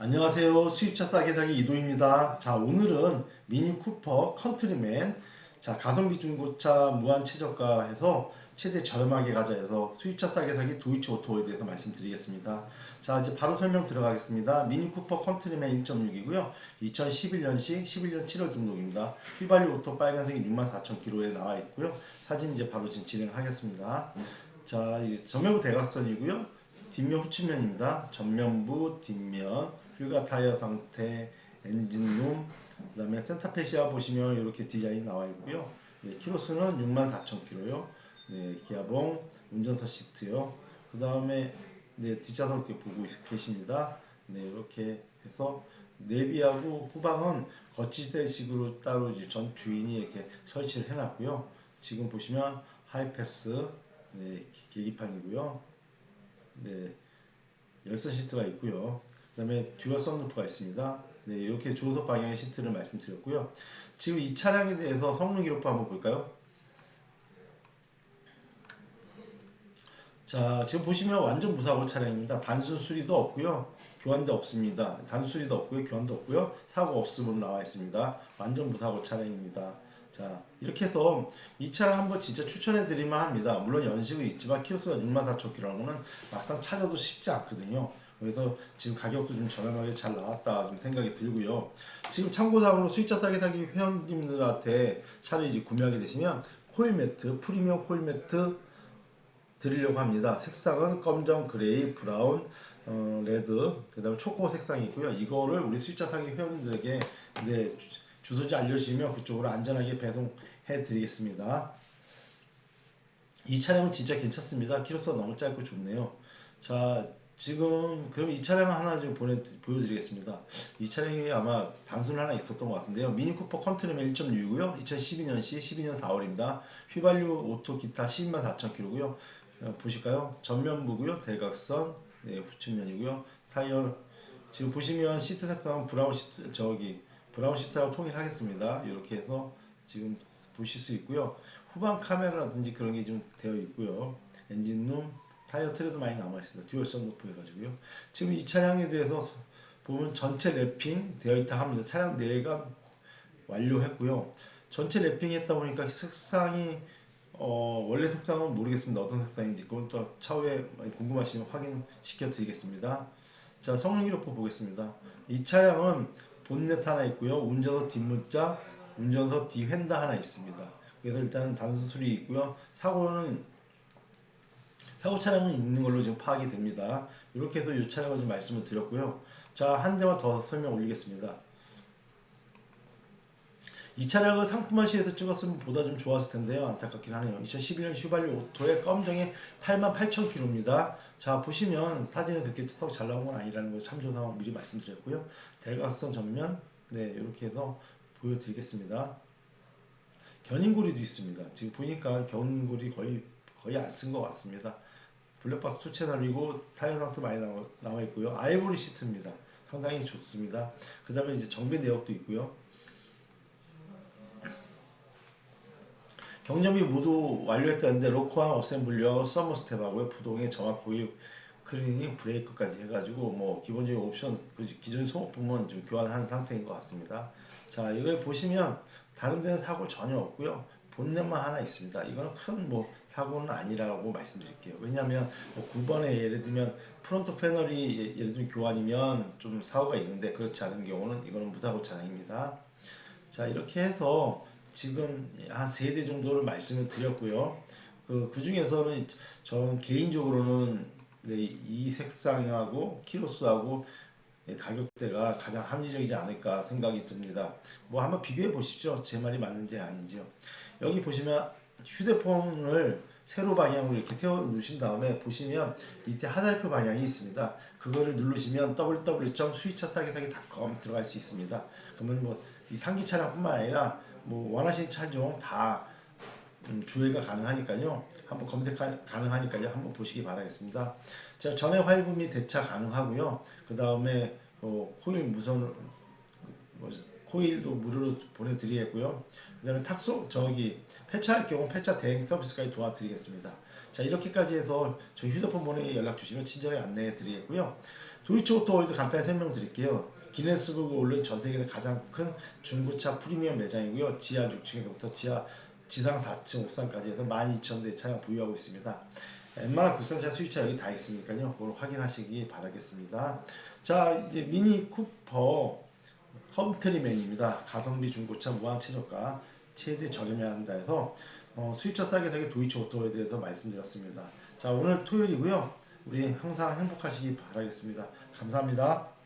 안녕하세요. 수입차 싸게 사기 이도입니다. 자, 오늘은 미니 쿠퍼 컨트리맨 자, 가성비 중고차 무한 최저가 해서 최대 저렴하게 가자 해서 수입차 싸게 사기 도이치 오토에 대해서 말씀드리겠습니다. 자, 이제 바로 설명 들어가겠습니다. 미니 쿠퍼 컨트리맨 1.6이고요. 2011년식 11년 7월 등록입니다. 휘발유 오토 빨간색이 64,000km에 나와 있고요. 사진 이제 바로 지금 진행하겠습니다. 자, 이 전면부 대각선이고요. 뒷면 후측면입니다. 전면부, 뒷면, 휠과 타이어 상태, 엔진룸, 그 다음에 센터페시아 보시면 이렇게 디자인 나와 있고요. 네, 키로수는 64,000km요. 네, 기아봉, 운전석 시트요. 그 다음에 네, 뒷좌석 이렇게 보고 있- 계십니다. 네, 이렇게 해서 내비하고 후방은 거치대식으로 따로 전 주인이 이렇게 설치를 해놨고요. 지금 보시면 하이패스 네, 계기판이고요. 네, 열선 시트가 있고요. 그 다음에 듀얼 썬루프가 있습니다. 네, 이렇게 조수석 방향의 시트를 말씀드렸고요. 지금 이 차량에 대해서 성능 기록부 한번 볼까요? 자, 지금 보시면 완전 무사고 차량입니다. 단순 수리도 없고요. 교환도 없습니다. 단순 수리도 없고요. 교환도 없고요. 사고 없음으로 나와 있습니다. 완전 무사고 차량입니다. 자, 이렇게 해서 이 차량 한번 진짜 추천해 드릴만 합니다. 물론 연식은 있지만 키로수가 64,000km라는 거는 막상 찾아도 쉽지 않거든요. 그래서 지금 가격도 좀 저렴하게 잘 나왔다 좀 생각이 들고요. 지금 참고사항으로 수익자 싸게 사기 회원님들한테 차를 이제 구매하게 되시면 코일 매트, 프리미엄 코일 매트 드리려고 합니다. 색상은 검정, 그레이, 브라운, 어, 레드, 그 다음에 초코 색상이 있고요. 이거를 우리 수익자 사기 회원님들에게 네, 주- 주소지 알려주시면 그쪽으로 안전하게 배송해 드리겠습니다. 이 차량은 진짜 괜찮습니다. 키로수가 너무 짧고 좋네요. 자, 지금 그럼 이 차량 하나 좀 보내 보여드리겠습니다. 이 차량이 아마 단순 하나 있었던 것 같은데요. 미니 쿠퍼 컨트리맨 1.6이고요. 2012년시 12년 4월입니다. 휘발유 오토 기타 12만 4천 킬로고요. 어, 보실까요? 전면부고요. 대각선, 네, 후측면이고요. 타이어 지금 보시면 시트 색상은 브라운 시트 저기 브라운 시트라고 통일하겠습니다. 이렇게 해서 지금 보실 수 있고요. 후방 카메라라든지 그런 게 좀 되어 있고요. 엔진룸, 타이어 트레도 많이 남아 있습니다. 듀얼 썬루프 해가지고요. 지금 이 차량에 대해서 보면 전체 랩핑 되어 있다 합니다. 차량 내가 완료했고요. 전체 랩핑 했다 보니까 색상이 어, 원래 색상은 모르겠습니다. 어떤 색상인지 그건 또 차후에 궁금하시면 확인시켜 드리겠습니다. 자 성능 기록부 보겠습니다. 이 차량은 본넷 하나 있고요. 운전석 뒷문자, 운전석 뒤 휀다 하나 있습니다. 그래서 일단 단순 수리 있고요. 사고는 사고 차량은 있는 걸로 지금 파악이 됩니다. 이렇게 해서 이 차량을 좀 말씀을 드렸고요. 자, 한 대만 더 설명 올리겠습니다. 이 차량을 상품화 시에서 찍었으면 보다 좀 좋았을 텐데요. 안타깝긴 하네요. 2011년 휘발유 오토의 검정에 88,000km입니다. 자, 보시면 사진은 그렇게 썩잘 나온 건 아니라는 거 참조사항 미리 말씀드렸고요. 대각선 전면, 네, 이렇게 해서 보여드리겠습니다. 견인고리도 있습니다. 지금 보니까 견인고리 거의 거의 안 쓴 것 같습니다. 블랙박스 투 채널이고 타이어 상태 많이 나와, 나와 있고요. 아이보리 시트입니다. 상당히 좋습니다. 그 다음에 이제 정비 내역도 있고요. 경정비 모두 완료했다는데 로커와 어셈블리와 서머 스텝하고요. 부동의 점화 보유 클리닝 브레이크까지 해가지고 뭐 기본적인 옵션 그 기존 소모품은 좀 교환한 상태인 것 같습니다. 자 이걸 보시면 다른 데는 사고 전혀 없고요. 본넷만 하나 있습니다. 이거는 큰 뭐 사고는 아니라고 말씀드릴게요. 왜냐하면 뭐 9번에 예를 들면 프론트 패널이 예- 예를 들면 교환이면 좀 사고가 있는데 그렇지 않은 경우는 이거는 무사고 차량입니다. 자 이렇게 해서 지금 한 세 대 정도를 말씀을 드렸고요. 그, 그 중에서는 저는 개인적으로는 네, 이 색상하고 키로수하고 예, 가격대가 가장 합리적이지 않을까 생각이 듭니다. 뭐 한번 비교해 보십시오. 제 말이 맞는지 아닌지요. 여기 보시면 휴대폰을 세로 방향으로 이렇게 태워 놓으신 다음에 보시면 밑에 하달표 방향이 있습니다. 그거를 누르시면 www.수위차싸게사기.com 들어갈 수 있습니다. 그러면 뭐 이 상기 차량뿐만 아니라 뭐 원하시는 차종 다 음, 조회가 가능하니까요. 한번 검색 가- 가능하니까요. 한번 보시기 바라겠습니다. 자, 전에 화이브 및 대차 가능하고요. 그 다음에 어, 코일 무선 뭐, 코일도 무료로 보내드리겠고요. 그 다음에 탁소 저기 폐차할 경우 폐차 대행 서비스까지 도와드리겠습니다. 자 이렇게까지 해서 저희 휴대폰 번호에 연락 주시면 친절하게 안내해 드리겠고요. 도이치 오토월드 간단히 설명드릴게요. 기네스북에 올린 전 세계에서 가장 큰 중고차 프리미엄 매장이고요. 지하 6층에서부터 지하 지상 4층 옥상까지 해서 12,000대 차량 보유하고 있습니다. 웬만한 국산차 수입차 여기 다 있으니까요. 그걸 확인하시기 바라겠습니다. 자 이제 미니 쿠퍼 컨트리맨입니다. 가성비 중고차 무한 최저가 최대 저렴해야 한다 해서 어, 수입차 싸게 사기 도이치 오토에 대해서 말씀드렸습니다. 자 오늘 토요일이고요. 우리 항상 행복하시기 바라겠습니다. 감사합니다.